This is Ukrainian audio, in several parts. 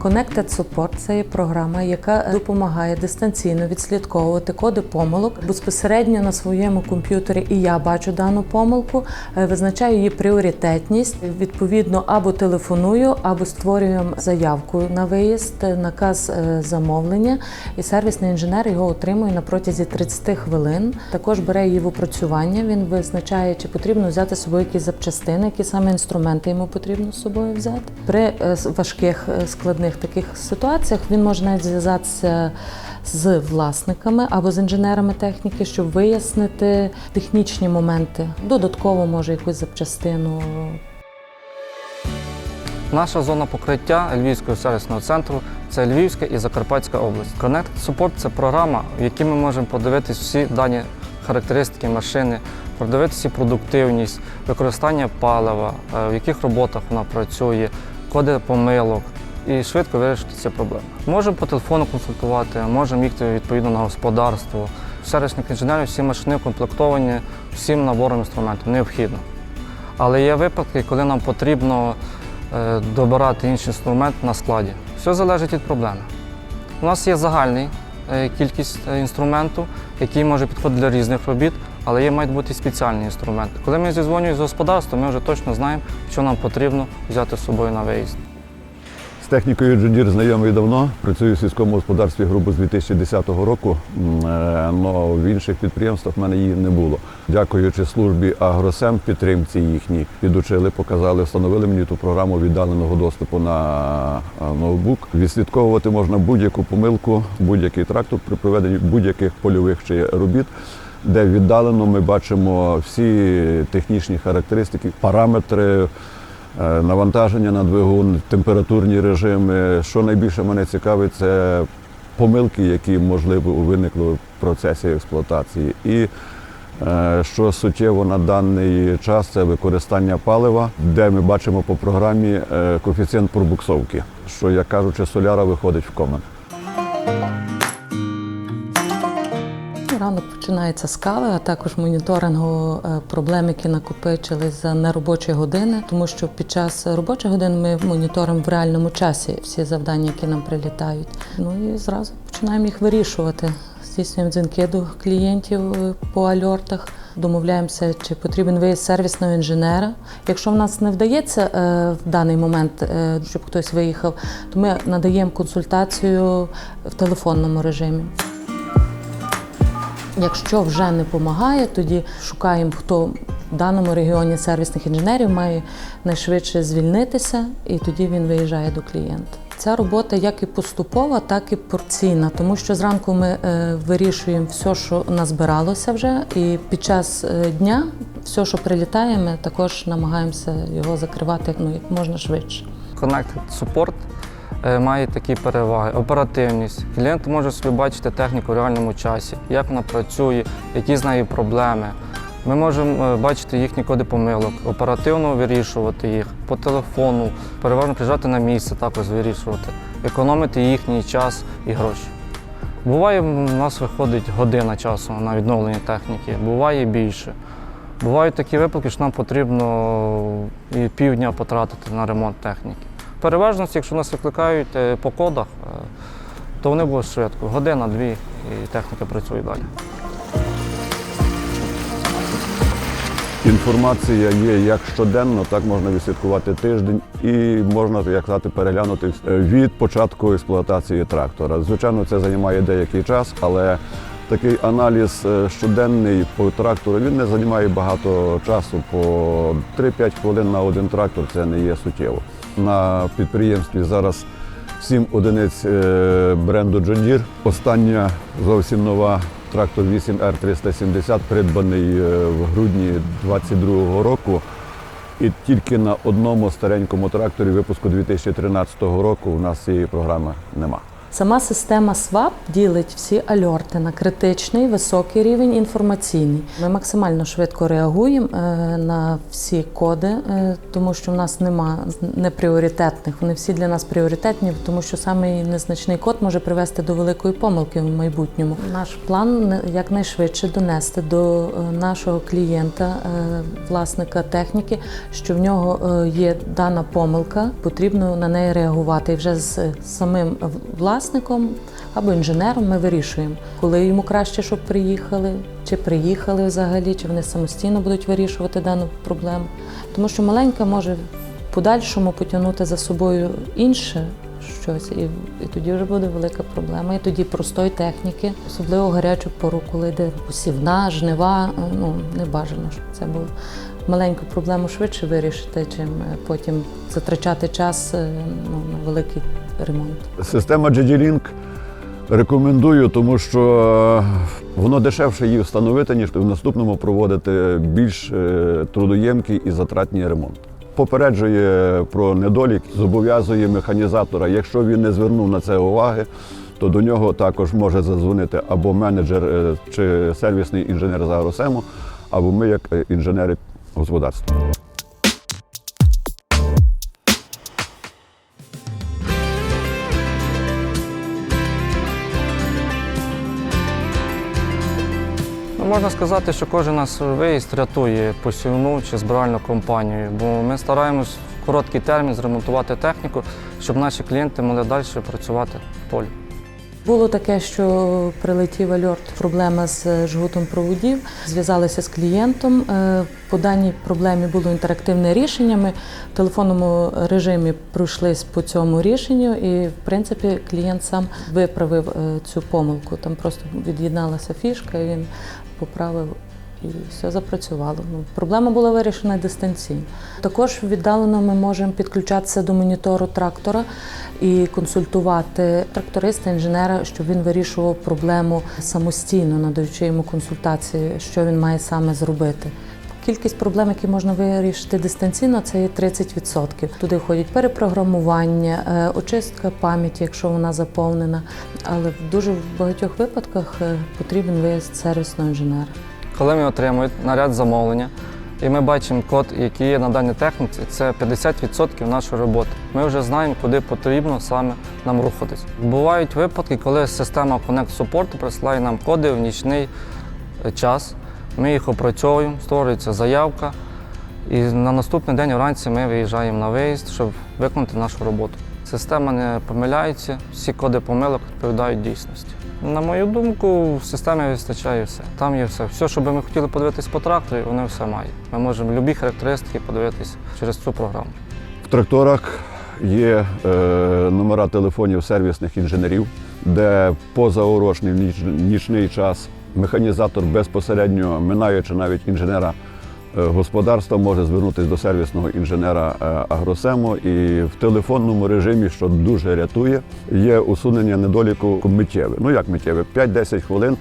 Connected Support – це є програма, яка допомагає дистанційно відслідковувати коди помилок безпосередньо на своєму комп'ютері. І я бачу дану помилку, е, визначаю її пріоритетність. Відповідно, або телефоную, або створюємо заявку на виїзд, е, наказ е, замовлення, і сервісний інженер його отримує на протязі 30 хвилин. Також бере її в опрацювання. Він визначає, чи потрібно взяти з собою якісь запчастини, які саме інструменти йому потрібно з собою взяти. При е, важких е, складних таких ситуаціях він може навіть зв'язатися з власниками або з інженерами техніки, щоб вияснити технічні моменти. Додатково може якусь запчастину Наша зона покриття Львівського сервісного центру це Львівська і Закарпатська область. Connect Support – це програма, в якій ми можемо подивитись всі дані характеристики машини, продивитися продуктивність, використання палива, е, в яких роботах вона працює, коди помилок і швидко вирішити ці проблеми. Можемо по телефону консультувати, можемо їхати відповідно на господарство. В інженерів всі машини укомплектовані всім набором інструментів, необхідно. Але є випадки, коли нам потрібно е, добирати інший інструмент на складі. Все залежить від проблеми. У нас є загальний е, кількість е, інструменту, який може підходити для різних робіт, але є мають бути спеціальні інструменти. Коли ми зізвонюємо з господарства, ми вже точно знаємо, що нам потрібно взяти з собою на виїзд. Технікою Джундір знайомий давно. Працюю в сільському господарстві грубо з 2010 року, але в інших підприємствах в мене її не було. Дякуючи службі Агросем, підтримці їхній, підучили, показали, встановили мені ту програму віддаленого доступу на е, ноутбук. Відслідковувати можна будь-яку помилку, будь-який трактор при проведенні будь-яких польових чи робіт. Де віддалено ми бачимо всі технічні характеристики, параметри, навантаження на двигун, температурні режими. Що найбільше мене цікавить, це помилки, які можливо виникли в процесі експлуатації. І е, що суттєво на даний час це використання палива, де ми бачимо по програмі е, коефіцієнт пробуксовки, що, як кажучи, соляра виходить в комен. Ранок починається з кави, а також моніторингу е, проблем, які накопичились за неробочі години, тому що під час робочих годин ми моніторимо в реальному часі всі завдання, які нам прилітають. Ну і зразу починаємо їх вирішувати. Здійснюємо дзвінки до клієнтів е, по альортах. Домовляємося, чи потрібен виїзд сервісного інженера. Якщо в нас не вдається е, в даний момент, щоб хтось виїхав, то ми надаємо консультацію в телефонному режимі. Якщо вже не допомагає, тоді шукаємо, хто в даному регіоні сервісних інженерів має найшвидше звільнитися, і тоді він виїжджає до клієнта. Ця робота як і поступова, так і порційна, тому що зранку ми е, вирішуємо все, що назбиралося вже, і під час е, дня все, що прилітає, ми також намагаємося його закривати ну, як можна швидше. Connected Support має такі переваги: оперативність. Клієнт може собі бачити техніку в реальному часі, як вона працює, які з нею проблеми. Ми можемо е, бачити їхні коди помилок, оперативно вирішувати їх по телефону, переважно приїжджати на місце, також вирішувати, економити їхній час і гроші. Буває, у нас виходить година часу на відновлення техніки, буває більше. Бувають такі випадки, що нам потрібно і півдня потратити на ремонт техніки. Переважно, якщо нас викликають е, по кодах, е, то вони будуть швидко. Година-дві і техніка працює далі. Інформація є як щоденно, так можна відслідкувати тиждень і можна, як сказати, переглянути е, від початку експлуатації трактора. Звичайно, це займає деякий час, але такий аналіз щоденний по трактору він не займає багато часу. По 3-5 хвилин на один трактор це не є суттєво. На підприємстві зараз 7 одиниць е, бренду John Deere. Остання зовсім нова трактор 8R370, придбаний е, в грудні 22-го року. І тільки на одному старенькому тракторі випуску 2013 року у нас цієї програми нема. Сама система SWAP ділить всі альорти на критичний, високий рівень інформаційний. Ми максимально швидко реагуємо е, на всі коди, е, тому що в нас нема непріоритетних. Вони всі для нас пріоритетні, тому що саме незначний код може привести до великої помилки в майбутньому. Наш план якнайшвидше донести до е, нашого клієнта, власника техніки, що в нього є дана помилка, потрібно на неї реагувати. І вже з самим власником або інженером ми вирішуємо, коли йому краще, щоб приїхали, чи приїхали взагалі, чи вони самостійно будуть вирішувати дану проблему. Тому що маленька може в подальшому потягнути за собою інше. Щось, і, і тоді вже буде велика проблема. І тоді простої техніки, особливо гарячу пору, коли йде посівна, жнива, ну не бажано, щоб це було маленьку проблему швидше вирішити, чим е, потім затрачати час е, ну, на великий ремонт. Система GD-Link рекомендую, тому що е, воно дешевше її встановити, ніж в наступному проводити більш трудоємкий і затратний ремонт. Попереджує про недолік, зобов'язує механізатора, якщо він не звернув на це уваги, то до нього також може задзвонити або менеджер чи сервісний інженер з агросему, або ми як інженери господарства. Ну, можна сказати, що кожен наш виїзд рятує посівну чи збиральну компанію, бо ми стараємось в короткий термін зремонтувати техніку, щоб наші клієнти могли далі працювати в полі. Було таке, що прилетів альорт, проблема з жгутом проводів. Зв'язалися з клієнтом. Е, По даній проблемі було інтерактивне рішення. Ми в телефонному режимі пройшлись по цьому рішенню, і в принципі клієнт сам виправив е, цю помилку. Там просто від'єдналася фішка, і він поправив. І все запрацювало. Ну, проблема була вирішена дистанційно. Також віддалено ми можемо підключатися до монітору трактора і консультувати тракториста, інженера, щоб він вирішував проблему самостійно, надаючи йому консультації, що він має саме зробити. Кількість проблем, які можна вирішити дистанційно, це є 30%. Туди входять перепрограмування, е, очистка пам'яті, якщо вона заповнена. Але в дуже багатьох випадках е, потрібен виїзд сервісного інженера. Коли ми отримуємо наряд замовлення, і ми бачимо код, який є на даній техніці, це 50% нашої роботи. Ми вже знаємо, куди потрібно саме нам рухатись. Бувають випадки, коли система Connect Support присилає нам коди в нічний е, час. Ми їх опрацьовуємо, створюється заявка, і на наступний день вранці ми виїжджаємо на виїзд, щоб виконати нашу роботу. Система не помиляється, всі коди помилок відповідають дійсності. На мою думку, в системі вистачає все. Там є все. Все, що би ми хотіли подивитись по тракторі, вони все мають. Ми можемо любі характеристики подивитись через цю програму. В тракторах є е, номера телефонів сервісних інженерів, де позаурочний ніч- нічний час механізатор безпосередньо, минаючи навіть інженера е, господарства, може звернутися до сервісного інженера е, агросему і в телефонному режимі, що дуже рятує, є усунення недоліку миттєве. Ну як миттєве? 5-10 хвилин.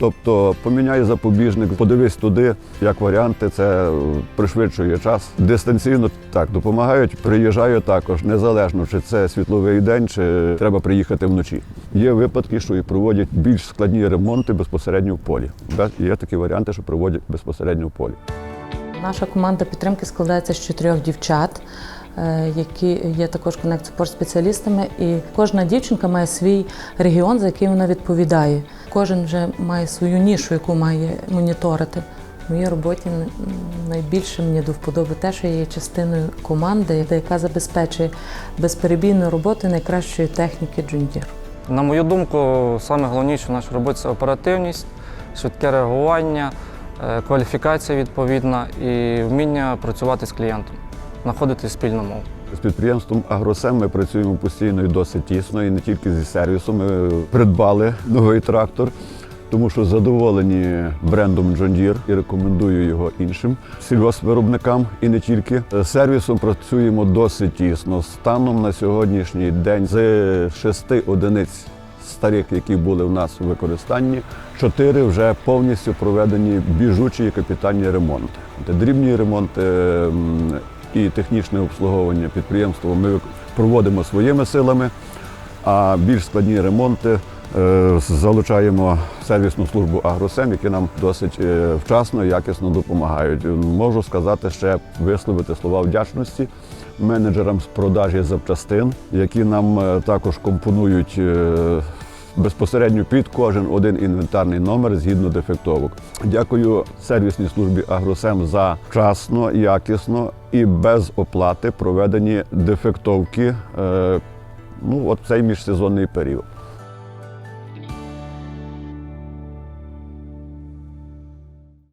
Тобто поміняй запобіжник, подивись туди, як варіанти, це е, пришвидшує час. Дистанційно так допомагають. Приїжджаю також, незалежно чи це світловий день, чи треба приїхати вночі. Є випадки, що і проводять більш складні ремонти безпосередньо в полі. Є такі варіанти, що проводять безпосередньо в полі. Наша команда підтримки складається з чотирьох дівчат, е, які є також Connect Support спеціалістами. І кожна дівчинка має свій регіон, за який вона відповідає. Кожен вже має свою нішу, яку має моніторити. В моїй роботі найбільше мені до вподоби те, що я є частиною команди, яка забезпечує безперебійну роботу найкращої техніки Deere. На мою думку, саме головніше в нашій роботі це оперативність, швидке реагування, кваліфікація відповідна і вміння працювати з клієнтом, знаходити спільну мову. З підприємством Агросем ми працюємо постійно і досить тісно, і не тільки зі сервісом. Ми придбали новий трактор, тому що задоволені брендом John Deere і рекомендую його іншим сільгоспвиробникам і не тільки. З сервісом працюємо досить тісно. Станом на сьогоднішній день з шести одиниць старих, які були в нас у використанні, чотири вже повністю проведені біжучі капітальні ремонти. Дрібні ремонти і технічне обслуговування підприємства ми проводимо своїми силами. А більш складні ремонти е, залучаємо сервісну службу Агросем, які нам досить е, вчасно і якісно допомагають. Можу сказати ще висловити слова вдячності менеджерам з продажі запчастин, які нам е, також компонують. Безпосередньо під кожен один інвентарний номер згідно дефектовок. Дякую сервісній службі Агросем за вчасно, якісно і без оплати проведені дефектовки е, ну, от цей міжсезонний період.